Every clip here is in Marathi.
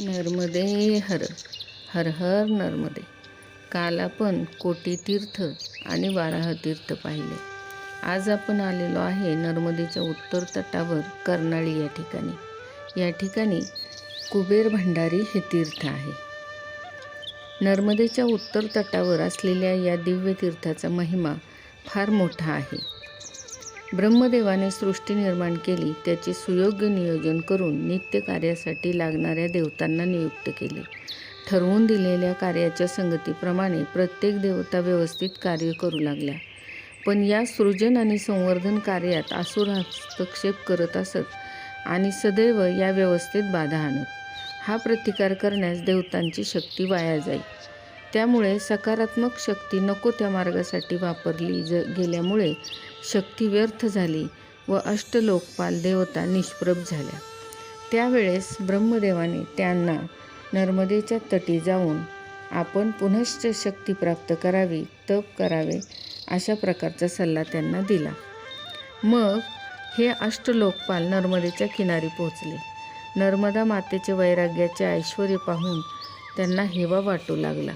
नर्मदे हर हर हर नर्मदे. काल आपण कोटी तीर्थ आणि वाराह तीर्थ पाहिले. आज आपण आलेलो आहे नर्मदेच्या उत्तर तटावर कर्नाळी या ठिकाणी. या ठिकाणी कुबेर भंडारी हे तीर्थ आहे. नर्मदेच्या उत्तर तटावर असलेल्या या दिव्य तीर्थाचा महिमा फार मोठा आहे. ब्रह्मदेवाने सृष्टी निर्माण केली त्याचे सुयोग्य नियोजन करून नित्य कार्यासाठी लागणाऱ्या देवतांना नियुक्त केले. ठरवून दिलेल्या कार्याच्या संगतीप्रमाणे प्रत्येक देवता व्यवस्थित कार्य करू लागल्या पण या सृजन आणि संवर्धन कार्यात आसूर हस्तक्षेप करत असत आणि सदैव या व्यवस्थेत बाधा आणत. हा प्रतिकार करण्यास देवतांची शक्ती वाया जाई. त्यामुळे सकारात्मक शक्ती नको त्या मार्गासाठी वापरली ज गेल्यामुळे शक्ती व्यर्थ झाली व अष्टलोकपाल देवता निष्प्रभ झाल्या. त्यावेळेस ब्रह्मदेवाने त्यांना नर्मदेच्या तटी जाऊन आपण पुनश्च शक्ती प्राप्त करावी तप करावे अशा प्रकारचा सल्ला त्यांना दिला. मग हे अष्टलोकपाल नर्मदेच्या किनारी पोहोचले. नर्मदा मातेचे वैराग्याचे ऐश्वर पाहून त्यांना हेवा वाटू लागला.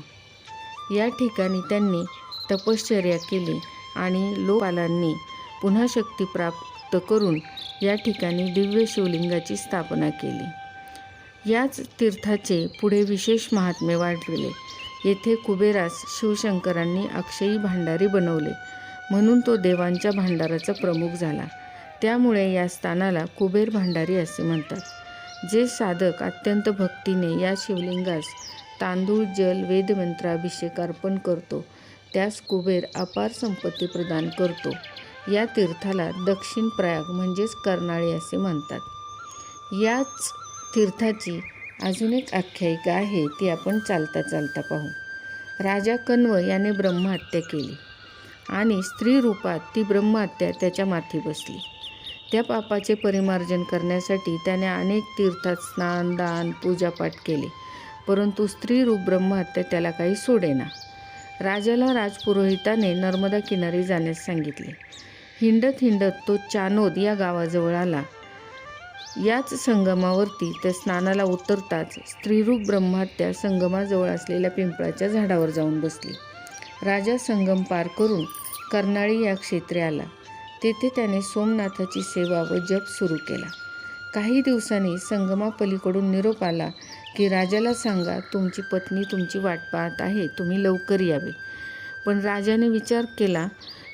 या ठिकाणी त्यांनी तपश्चर्या केली आणि लोकपालांनी पुन्हा शक्ती प्राप्त करून या ठिकाणी दिव्य शिवलिंगाची स्थापना केली. याच तीर्थाचे पुढे विशेष महात्म्य वाढविले येथे कुबेरास शिवशंकरांनी अक्षयी भांडारी बनवले. म्हणून तो देवांच्या भांडाराचा प्रमुख झाला. त्यामुळे या स्थानाला कुबेर भांडारी असे म्हणतात. जे साधक अत्यंत भक्तीने या शिवलिंगास तांदूळ जल वेदमंत्राभिषेक अर्पण करतो. त्यास कुबेर अपार संपत्ती प्रदान करतो. या तीर्थाला दक्षिण प्रयाग म्हणजेच कर्नाळी असे म्हणतात. याच तीर्थाची अजून एक आख्यायिका आहे ती आपण चालता चालता पाहू. राजा कण्व याने ब्रह्महत्या केली आणि स्त्री रूपात ती ब्रह्महत्या त्याच्या माथी बसली. त्या पापाचे परिमार्जन करण्यासाठी त्याने अनेक तीर्थात स्नान दान पूजापाठ केले. परंतु स्त्री रूप ब्रह्महत्या त्याला काही सोडेना. राजाला राजपुरोहिताने नर्मदा किनारी जाण्यास सांगितले. हिंडत हिंडत तो चानोद या गावाजवळ आला. याच संगमावरती त्या स्नानाला उतरताच स्त्रीरूप ब्रह्महत्या संगमाजवळ असलेल्या पिंपळाच्या झाडावर जाऊन बसली. राजा संगम पार करून कर्नाळी या क्षेत्रे आला. तेथे त्याने सोमनाथाची सेवा व जप सुरू केला. काही दिवसांनी संगमापलीकडून निरोप आला की राजाला सांगा तुमची पत्नी तुमची वाट पाहत आहे तुम्ही लवकर यावे. पण राजाने विचार केला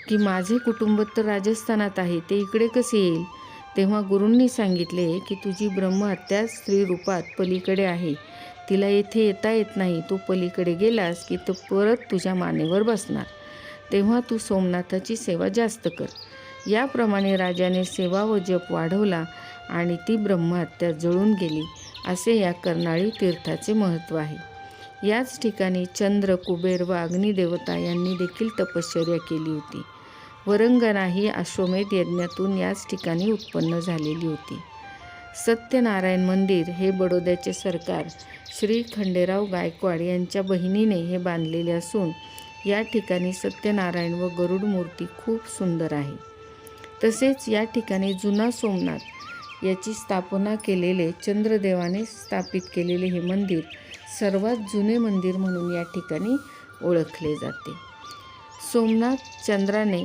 की माझे कुटुंब तर राजस्थानात आहे ते इकडे कसे येईल? तेव्हा गुरूंनी सांगितले की तुझी ब्रह्महत्या स्त्री रूपात पलीकडे आहे. तिला येथे येता येत नाही. तू पलीकडे गेलास की तो परत तुझ्या मानेवर बसणार. तेव्हा तू सोमनाथाची सेवा जास्त कर. याप्रमाणे राजाने सेवा व जप वाढवला आणि ती ब्रह्महत्या जळून गेली असे या कर्नाळी तीर्थाचे महत्त्व आहे. याच ठिकाणी चंद्र कुबेर व अग्निदेवता यांनी देखील तपश्चर्या केली होती. वरंगना ही अश्वमेध यज्ञातून याच ठिकाणी उत्पन्न झालेली होती. सत्यनारायण मंदिर हे बडोद्याचे सरकार श्री खंडेराव गायकवाड यांच्या बहिणीने हे बांधलेले असून या ठिकाणी सत्यनारायण व गरुड मूर्ती खूप सुंदर आहे. तसेच या ठिकाणी जुना सोमनाथ याची स्थापना केलेले चंद्रदेवाने स्थापित केलेले हे मंदिर सर्वात जुने मंदिर म्हणून या ठिकाणी ओळखले जाते. सोमनाथ चंद्राने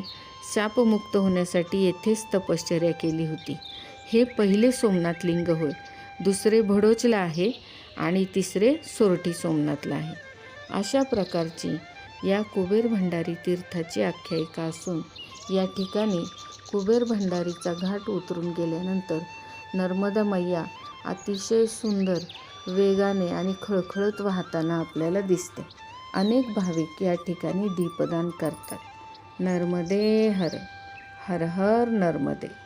शापमुक्त होण्यासाठी येथेच तपश्चर्या केली होती. हे पहिले सोमनाथ लिंग होय. दुसरे भडोचला आहे आणि तिसरे सोरठी सोमनाथला आहे. अशा प्रकारची या कुबेर भंडारी तीर्थाची आख्यायिका असून या ठिकाणी कुबेर भंडारीचा घाट उतरून गेल्यानंतर नर्मदा मैया अतिशय सुंदर वेगाने आणि खळखळत वाहताना आपल्याला दिसते. अनेक भाविक या ठिकाणी दीपदान करतात. नर्मदे हर हर हर नर्मदे.